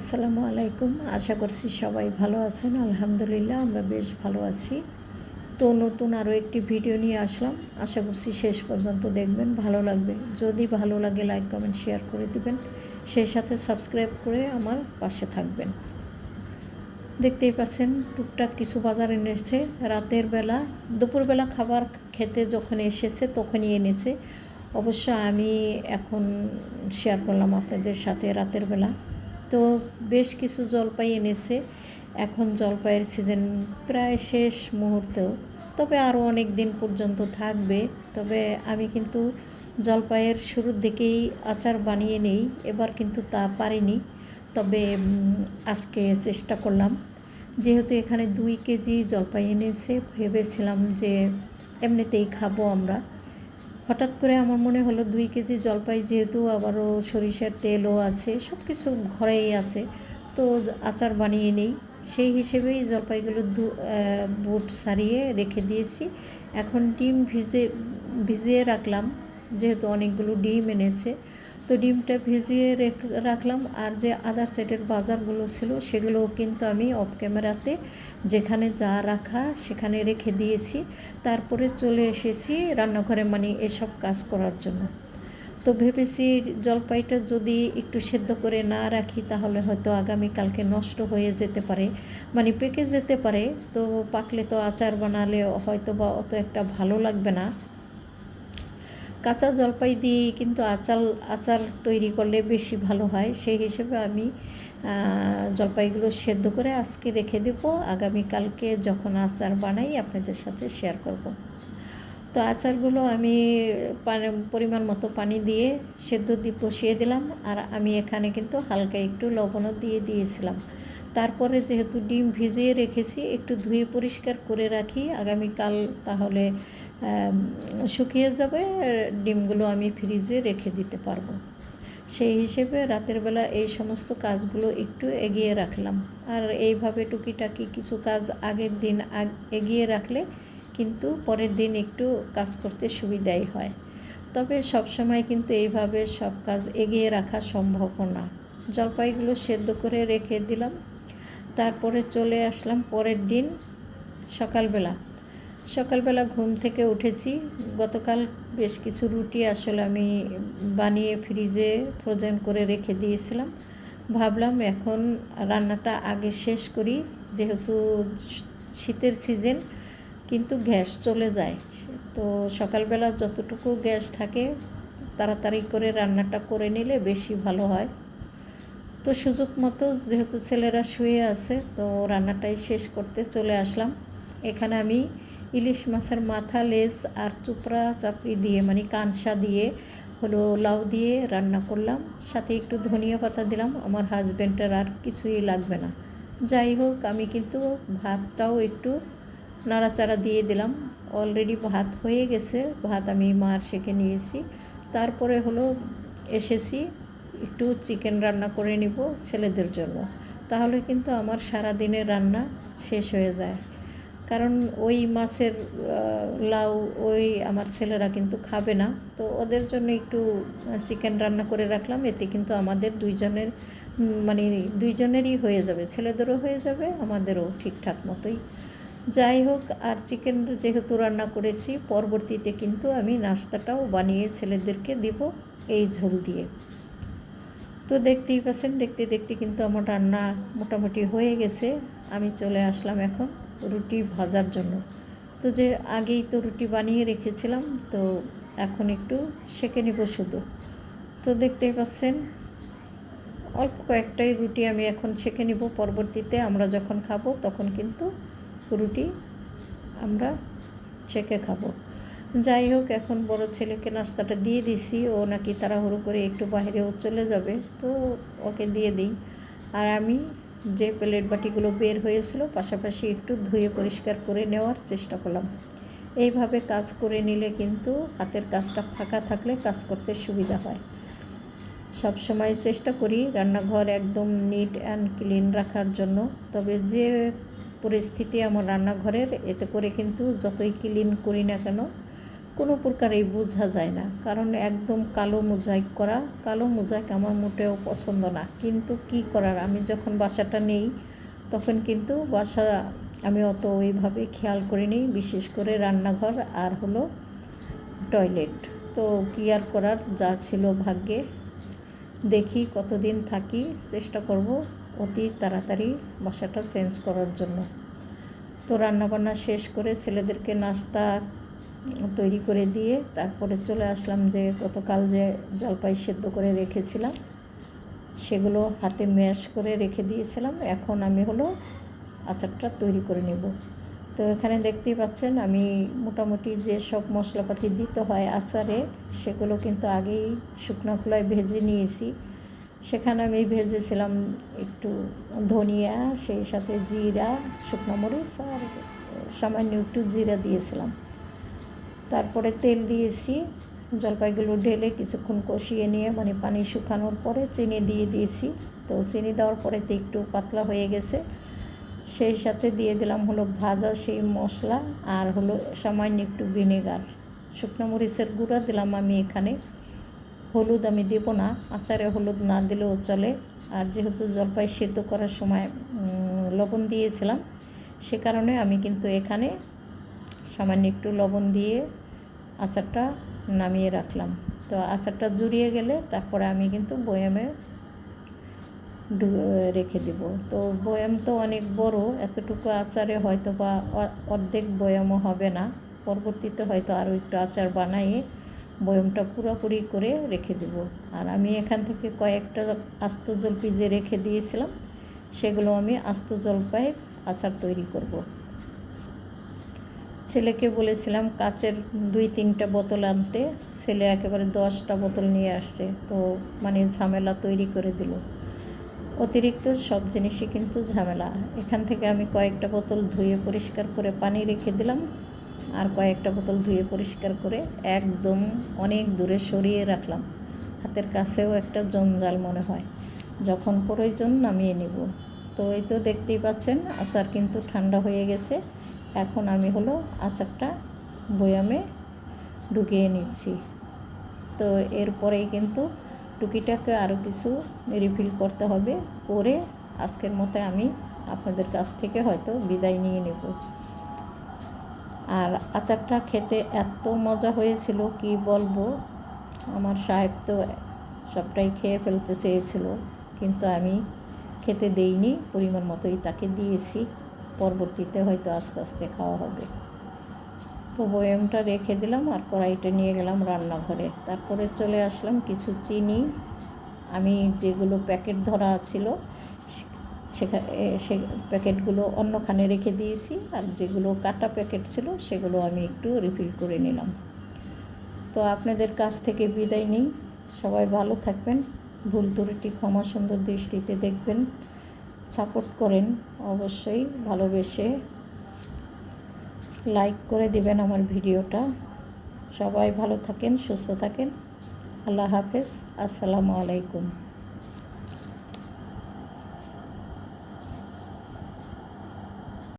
আসসালামু আলাইকুম। আশা করছি সবাই ভালো আছেন। আলহামদুলিল্লাহ, আমরা বেশ ভালো আছি। তো নতুন আরও একটি ভিডিও নিয়ে আসলাম। আশা করছি শেষ পর্যন্ত দেখবেন, ভালো লাগবে। যদি ভালো লাগে, লাইক, কমেন্ট, শেয়ার করে দিবেন। সেই সাথে সাবস্ক্রাইব করে আমার পাশে থাকবেন। দেখতেই পাচ্ছেন, টুকটাক কিছু বাজার এনেছে। রাতের বেলা, দুপুরবেলা খাবার খেতে যখন এসেছে, তখনই এনেছে। অবশ্য আমি এখন শেয়ার করলাম আপনাদের সাথে রাতের বেলা। তো বেশ কিছু জলপাই এনেছে। এখন জলপাইয়ের সিজন প্রায় শেষ মুহূর্তেও। তবে আরও অনেক দিন পর্যন্ত থাকবে। তবে আমি কিন্তু জলপাইয়ের শুরুর দিকেই আচার বানিয়ে নেই। এবার কিন্তু তা পারিনি। তবে আজকে চেষ্টা করলাম। যেহেতু এখানে দুই কেজি জলপাই এনেছে, ভেবেছিলাম যে এমনিতেই খাব আমরা। হঠাৎ করে আমার মনে হলো দুই কেজি জলপাই যেহেতু আবারও সরিষার তেলও আছে সব কিছু ঘরেই আছে, তো আচার বানিয়ে নেই। সেই হিসেবেই জলপাইগুলো দু বুট সারিয়ে রেখে দিয়েছি। এখন ডিম ভিজে, ভিজিয়ে রাখলাম, যেহেতু অনেকগুলো ডিম এনেছে। তো ডিমটা ভিজিয়ে রেখ- রাখলাম। আর যে আদার সাইডের বাজারগুলো ছিল, সেগুলোও কিন্তু আমি অফ ক্যামেরাতে যেখানে যা রাখা সেখানে রেখে দিয়েছি। তারপরে চলে এসেছি রান্নাঘরে মানে এসব কাজ করার জন্য। তো ভেবেছি জলপাইটা যদি একটু সেদ্ধ করে না রাখি, তাহলে হয়তো আগামীকালকে নষ্ট হয়ে যেতে পারে। মানে পেকে যেতে পারে, তো পাকলে তো আচার বানালে হয়তো বা অত একটা ভালো লাগবে না। কাঁচা জলপাই দিয়ে কিন্তু আচার আচার তৈরি করলে বেশি ভালো হয়। সেই হিসেবে আমি জলপাইগুলো সেদ্ধ করে আজকে রেখে দেব। আগামীকালকে যখন আচার বানাই আপনাদের সাথে শেয়ার করব। তো আচারগুলো আমি পরিমাণ মতো পানি দিয়ে সেদ্ধ দিয়ে বসিয়ে দিলাম। আর আমি এখানে কিন্তু হালকা একটু লবণও দিয়ে দিয়েছিলাম। তারপরে যেহেতু ডিম ভিজিয়ে রেখেছি, একটু ধুয়ে পরিষ্কার করে রাখি। আগামীকাল তাহলে শুকিয়ে যাবে ডিমগুলো আমি ফ্রিজে রেখে দিতে পারব। সেই হিসেবে রাতের বেলা এই সমস্ত কাজগুলো একটু এগিয়ে রাখলাম। আর এইভাবে টুকিটাকি কিছু কাজ আগের দিন এগিয়ে রাখলে কিন্তু পরের দিন একটু কাজ করতে সুবিধাই হয়। তবে সব সময় কিন্তু এইভাবে সব কাজ এগিয়ে রাখা সম্ভব না। জলপাইগুলো সেদ্ধ করে রেখে দিলাম। তারপরে চলে আসলাম পরের দিন সকালবেলা। সকালবেলা ঘুম থেকে উঠেছি। গতকাল বেশ কিছু রুটি আসলে আমি বানিয়ে ফ্রিজে ফ্রোজেন করে রেখে দিয়েছিলাম। ভাবলাম এখন রান্নাটা আগে শেষ করি, যেহেতু শীতের সিজন কিন্তু গ্যাস চলে যায়। তো সকালবেলা যতটুকু গ্যাস থাকে, তাড়াতাড়ি করে রান্নাটা করে নিলে বেশি ভালো হয়। তো সুযোগ মতো যেহেতু ছেলেরা শুয়ে আছে, তো রান্নাটাই শেষ করতে চলে আসলাম। এখানে আমি ইলিশ মাছের মাথা লেস আর চুপড়া চাপড়ি দিয়ে মানে কানসা দিয়ে, হলো লাউ দিয়ে রান্না করলাম। সাথে একটু ধনিয়া পাতা দিলাম। আমার হাজব্যান্ডের আর কিছুই লাগবে না। যাই হোক, আমি কিন্তু ভাতটাও একটু নাড়াচাড়া দিয়ে দিলাম। অলরেডি ভাত হয়ে গেছে। ভাত আমি মার শেখে নিয়েছি। তারপরে হলো এসেছি, একটু চিকেন রান্না করে নিব ছেলেদের জন্য। তাহলে কিন্তু আমার সারা দিনের রান্না শেষ হয়ে যায়। কারণ ওই মাছের লাউ ওই আমার ছেলেরা কিন্তু খাবে না। তো ওদের জন্য একটু চিকেন রান্না করে রাখলাম। এতে কিন্তু আমাদের দুইজনের মানে দুইজনেরই হয়ে যাবে। ছেলেদেরও হয়ে যাবে, আমাদেরও ঠিকঠাক মতোই। যাই হোক, আর চিকেন যেহেতু রান্না করেছি, পরবর্তীতে কিন্তু আমি নাস্তাটাও বানিয়ে ছেলেদেরকে দিব এই ঝোল দিয়ে। তো দেখতেই পাচ্ছেন, দেখতে দেখতে কিন্তু আমার রান্না মোটামুটি হয়ে গেছে। আমি চলে আসলাম এখন। রুটি ভাজার জন্য। তো যে আগেই তো রুটি বানিয়ে রেখেছিলাম, তো এখন একটু সেঁকে নিব শুধু। তো দেখতেই পাচ্ছেন, অল্প কয়েকটাই রুটি আমি এখন সেঁকে নিব। পরবর্তীতে আমরা যখন খাব, তখন কিন্তু রুটি আমরা ছেঁকে খাব। যাই হোক, এখন বড় ছেলেকে নাস্তাটা দিয়ে দিছি। ও নাকি তাড়াহুড়ো করে একটু বাইরেও চলে যাবে, তো ওকে দিয়ে দিই। আর আমি যে প্লেট বাটিগুলো বের হয়েছিল, পাশাপাশি একটু ধুয়ে পরিষ্কার করে নেওয়ার চেষ্টা করলাম। এইভাবে কাজ করে নিলে কিন্তু হাতের কাজটা ফাঁকা থাকলে কাজ করতে সুবিধা হয়। সব সময় চেষ্টা করি রান্নাঘর একদম নিট অ্যান্ড ক্লিন রাখার জন্য, তবে যে পরিস্থিতি আমার রান্নাঘরের, এতে করে কিন্তু যতই ক্লিন করি না কেন কোনো প্রকারেই বোঝা যায় না। কারণ একদম কালো মোজাইক করা, কালো মোজাইক আমার মোটেও পছন্দ না। কিন্তু কি করার? আমি যখন বাসাটা নেই, তখন কিন্তু বাসা আমি অত ওইভাবে খেয়াল করিনি, বিশেষ করে রান্নাঘর আর হলো টয়লেট। তো কি আর করার? যা ছিল ভাগ্যে। দেখি কতদিন থাকি, চেষ্টা করব অতি তাড়াতাড়ি বাসাটা চেঞ্জ করার জন্য। তো রান্নাবান্না শেষ করে ছেলেদেরকে নাস্তা তৈরি করে দিয়ে তারপরে চলে আসলাম যে গতকাল যে জলপাই সেদ্ধ করে রেখেছিলাম, সেগুলো হাতে ম্যাশ করে রেখে দিয়েছিলাম। এখন আমি হলো আচারটা তৈরি করে নেব। তো এখানে দেখতেই পাচ্ছেন, আমি মোটামুটি যে সব মশলাপাতি দিতে হয় আচারে, সেগুলো কিন্তু আগেই শুকনো খোলায় ভেজে নিয়েছি। সেখানে আমি ভেজেছিলাম একটু ধনিয়া, সেই সাথে জিরা, শুকনো মরিচ আর সামান্য একটু জিরা দিয়েছিলাম। তারপরে তেল দিয়েছি। জলপাইগুলো ঢেলে কিছুক্ষণ কষিয়ে নিয়ে মানে পানি শুকানোর পরে চিনি দিয়ে দিয়েছি। তো চিনি দেওয়ার পরে তো একটু পাতলা হয়ে গেছে। সেই সাথে দিয়ে দিলাম হলো ভাজা সেই মশলা আর হলো সামান্য একটু ভিনেগার। শুকনো মরিচের গুঁড়া দিলাম আমি এখানে। হলুদ আমি দেব না, আচারে হলুদ না দিলেও চলে। আর যেহেতু জলপাই সেদ্ধ করার সময় লবণ দিয়েছিলাম, সে কারণে আমি কিন্তু এখানে সামান্য একটু লবণ দিয়ে আচারটা নামিয়ে রাখলাম। তো আচারটা জুড়িয়ে গেলে তারপরে আমি কিন্তু বয়ামে রেখে দেব। তো বয়াম তো অনেক বড়, এতটুকু আচারে হয়তো বা অর্ধেক বয়ামও হবে না। পরবর্তীতে হয়তো আরও একটু আচার বানাইয়ে বয়মটা পুরোপুরি করে রেখে দেব। আর আমি এখান থেকে কয়েকটা আস্ত জলপি যে রেখে দিয়েছিলাম, সেগুলো আমি আস্ত জলপাইয়ের আচার তৈরি করব। ছেলেকে বলেছিলাম কাচের দুই, তিনটা বোতল আনতে। ছেলে একেবারে দশটা বোতল নিয়ে আসছে। তো মানে ঝামেলা তৈরি করে দিল। অতিরিক্ত সব জিনিসই কিন্তু ঝামেলা। এখান থেকে আমি কয়েকটা বোতল ধুয়ে পরিষ্কার করে পানি রেখে দিলাম। আর কয়েকটা বোতল ধুয়ে পরিষ্কার করে একদম অনেক দূরে সরিয়ে রাখলাম। হাতের কাছেও একটা জঞ্জাল মনে হয়। যখন প্রয়োজন নামিয়ে নিব। তো এই তো দেখতেই পাচ্ছেন, আচার কিন্তু ঠান্ডা হয়ে গেছে। এখন আমি হলো আচারটা বয়ামে ঢুকিয়ে নিচ্ছি। তো এরপরেই কিন্তু টুকিটাকে আরও কিছু রিফিল করতে হবে করে আজকের মতো আমি আপনাদের কাছ থেকে হয়তো বিদায় নিয়ে নেব। আর আচারটা খেতে এত মজা হয়েছিল, কি বলব? আমার সাহেব তো সবটাই খেয়ে ফেলতে চেয়েছিল, কিন্তু আমি খেতে দেইনি, পরিমাণ মতোই তাকে দিয়েছি। পরবর্তীতে হয়তো আস্তে আস্তে খাওয়া হবে। তো বয়ামটা রেখে দিলাম আর কড়াইটা নিয়ে গেলাম রান্নাঘরে। তারপরে চলে আসলাম কিছু চিনি। আমি যেগুলো প্যাকেট ধরা ছিল সেখানে সে প্যাকেটগুলো অন্যখানে রেখে দিয়েছি আর যেগুলো কাটা প্যাকেট ছিল, সেগুলো আমি একটু রিফিল করে নিলাম। তো আপনাদের কাছ থেকে বিদায় নিই। সবাই ভালো থাকবেন। ভুল ত্রুটি ক্ষমা সুন্দর দৃষ্টিতে দেখবেন। সাপোর্ট করেন অবশ্যই, ভালোবেসে লাইক করে দিবেন আমার ভিডিওটা। সবাই ভালো থাকেন, সুস্থ থাকেন। আল্লাহ হাফেজ, আসসালামু আলাইকুম।